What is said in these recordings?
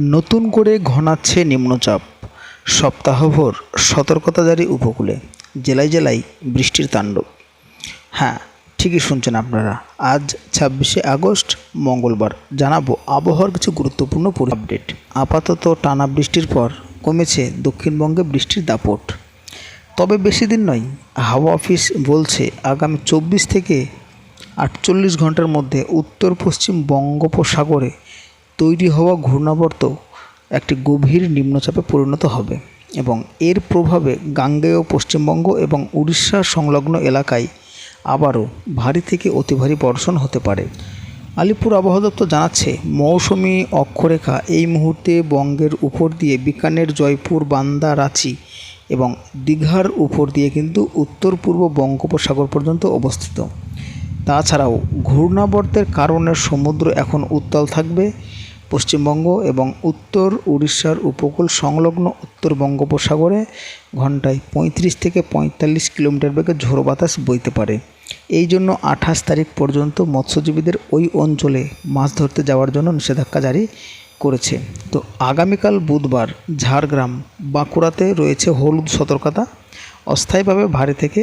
নতুন করে ঘনাচ্ছে নিম্নচাপ। সপ্তাহভর সতর্কতা জারি উপকূলে। জেলায় জেলায় বৃষ্টির তাণ্ডব। হ্যাঁ ঠিকই শুনছেন আপনারা। আজ ছাব্বিশে আগস্ট, মঙ্গলবার। জানাব আবহাওয়ার কিছু গুরুত্বপূর্ণ আপডেট। আপাতত টানা বৃষ্টির পর কমেছে দক্ষিণবঙ্গে বৃষ্টির দাপট। তবে বেশি দিন নয়, হাওয়া অফিস বলছে আগামী চব্বিশ থেকে আটচল্লিশ ঘণ্টার মধ্যে উত্তর পশ্চিম বঙ্গোপসাগরে তৈরি হওয়া ঘূর্ণাবর্ত একটি গভীর নিম্নচাপে পরিণত হবে এবং এর প্রভাবে গাঙ্গেয়, পশ্চিমবঙ্গ এবং উড়িষ্যা সংলগ্ন এলাকায় আবারও ভারী থেকে অতি ভারী বর্ষণ হতে পারে। আলিপুর আবহাওয়া দপ্তর জানাচ্ছে, মৌসুমি অক্ষরেখা এই মুহূর্তে বঙ্গের উপর দিয়ে বিকানের জয়পুর, বান্দা, রাঁচি এবং দীঘার উপর দিয়ে কিন্তু উত্তর পূর্ব বঙ্গোপসাগর পর্যন্ত অবস্থিত। তাছাড়াও ঘূর্ণাবর্তের কারণে সমুদ্র এখন উত্তাল থাকবে। পশ্চিমবঙ্গ এবং উত্তর উড়িষ্যার উপকূল সংলগ্ন উত্তর বঙ্গোপসাগরে ঘন্টায় পঁয়ত্রিশ থেকে পঁয়তাল্লিশ কিলোমিটার বেগে ঝোড়ো বাতাস বইতে পারে। এই জন্য আঠাশ তারিখ পর্যন্ত মৎস্যজীবীদের ওই অঞ্চলে মাছ ধরতে যাওয়ার জন্য নিষেধাজ্ঞা জারি করেছে। তো আগামীকাল বুধবার ঝাড়গ্রাম বাঁকুড়াতে রয়েছে হলুদ সতর্কতা। অস্থায়ীভাবে ভারী থেকে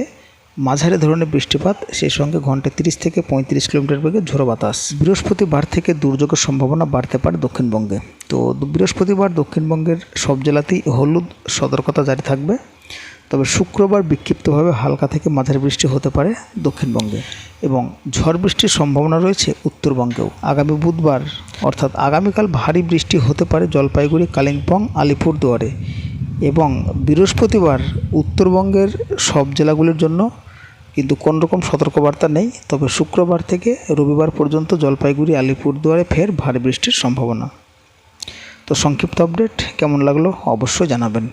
মাঝারি ধরনের বৃষ্টিপাত, সেই সঙ্গে ঘন্টায় তিরিশ থেকে পঁয়ত্রিশ কিলোমিটার বেগে ঝোড়ো বাতাস। বৃহস্পতিবার থেকে দুর্যোগের সম্ভাবনা বাড়তে পারে দক্ষিণবঙ্গে। তো বৃহস্পতিবার দক্ষিণবঙ্গের সব জেলাতেই হলুদ সতর্কতা জারি থাকবে। তবে শুক্রবার বিক্ষিপ্তভাবে হালকা থেকে মাঝারি বৃষ্টি হতে পারে দক্ষিণবঙ্গে এবং ঝড় বৃষ্টির সম্ভাবনা রয়েছে উত্তরবঙ্গেও। আগামী বুধবার, অর্থাৎ আগামীকাল ভারী বৃষ্টি হতে পারে জলপাইগুড়ি, কালিম্পং, আলিপুরদুয়ারে। এবং বৃহস্পতিবার উত্তরবঙ্গের সব জেলাগুলির জন্য কিন্তু কোনো রকম সতর্কবার্তা নেই। তবে শুক্রবার থেকে রবিবার পর্যন্ত জলপাইগুড়ি, আলিপুরদুয়ারে ফের ভারী বৃষ্টির সম্ভাবনা। তো সংক্ষিপ্ত আপডেট কেমন লাগল অবশ্যই জানাবেন।